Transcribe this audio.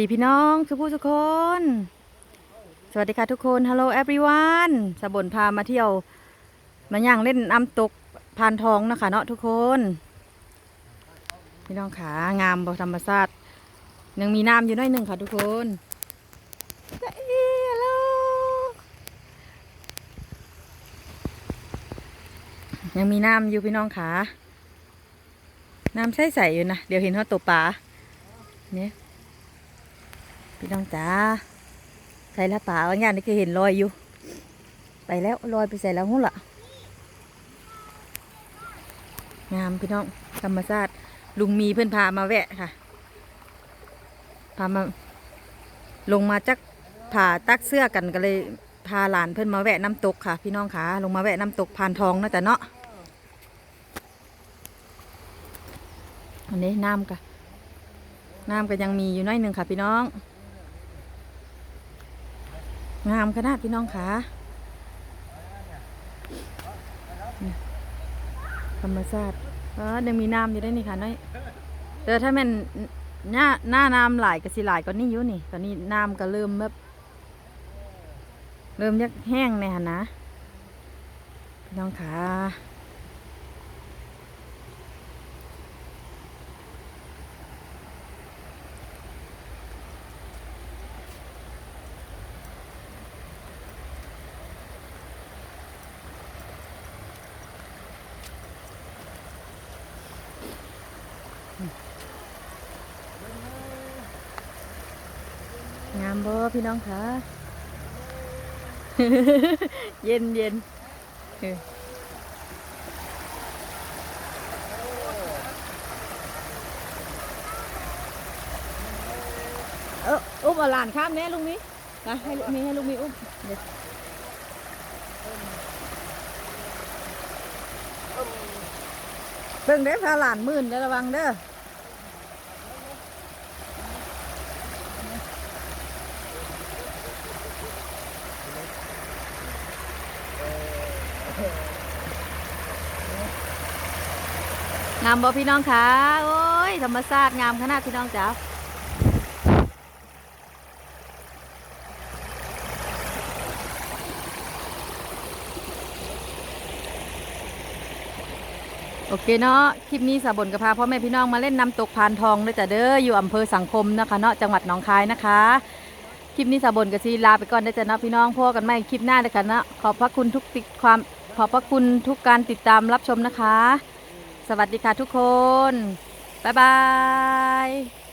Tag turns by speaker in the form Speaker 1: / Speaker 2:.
Speaker 1: ดีพี่น้องทุกผู้ทุกคน สวัสดีค่ะทุกคน Hello everyone สบนพามาเที่ยว มาย่างเล่นน้ำตกพานทองนะคะเนาะทุกคน พี่น้องขางามบธรรมชาติยังมีน้ำอยู่น้อยหนึ่งค่ะทุกคนฮัลโหลยังมีน้ำอยู่พี่น้องขาน้ำใสๆอยู่นะ เดี๋ยวเห็นเขาตกปลาเนี่ย พี่น้องจ๋าใส่ละป่าวันยานนี่ก็เห็นรอยอยู่ ไปแล้วรอยไปใส่แล้วหุ้นละงามพี่น้องธรรมชาติลุงมีเพื่อนพามาแวะค่ะ พามาลงมาจักผ่าตักเสื้อกันก็เลยพาหลานเพื่อนมาแวะน้ำตกค่ะ พี่น้องขาลงมาแวะน้ำตกพานทองนาะแต่เนาะอันนี้น้ำกะน้ำก็ยังมีอยู่น้อยหนึ่งค่ะพี่น้อง งามขนาดพี่น้องขาธรรมชาติเออยังมีน้ำอยู่ได้นี่ค่ะน้อยแต่ถ้าแมันหน้าหน้าน้ำไหลายก็สิไหลายก็นี่อยู่นี่ตอนนี้น้ำก็เริ่มแบบเริ่มยักแห้งในหันนะพี่น้องขา งามบ่พี่น้องขาเย็นเย็นเอออุ้มเอาหลานข้ามแน่ลุงนี้นะให้ลุงมีให้ลุงมีอุ้มเดี๋ยว เบิ่งได้พาหลานมื่นได้ระวังเด้องามบ่พี่น้องคะโอ้ยธรรมชาติงามขนาดพี่น้องจ๋า โอเคเนาะ คลิปนี้สาบนกระพาพ่อแม่พี่น้องมาเล่นน้ำตกพานทองเลยจ้ะเด้อ อยู่อำเภอสังคมนะคะเนาะ จังหวัดหนองคายนะคะ คลิปนี้สาบนกับซีลาไปก่อนได้จ้ะเนาะพี่น้องพ่อกันไม่คลิปหน้าเลยค่ะเนาะ ขอบพระคุณทุกติดความ ขอบพระคุณทุกการติดตามรับชมนะคะ สวัสดีค่ะทุกคน บ๊ายบาย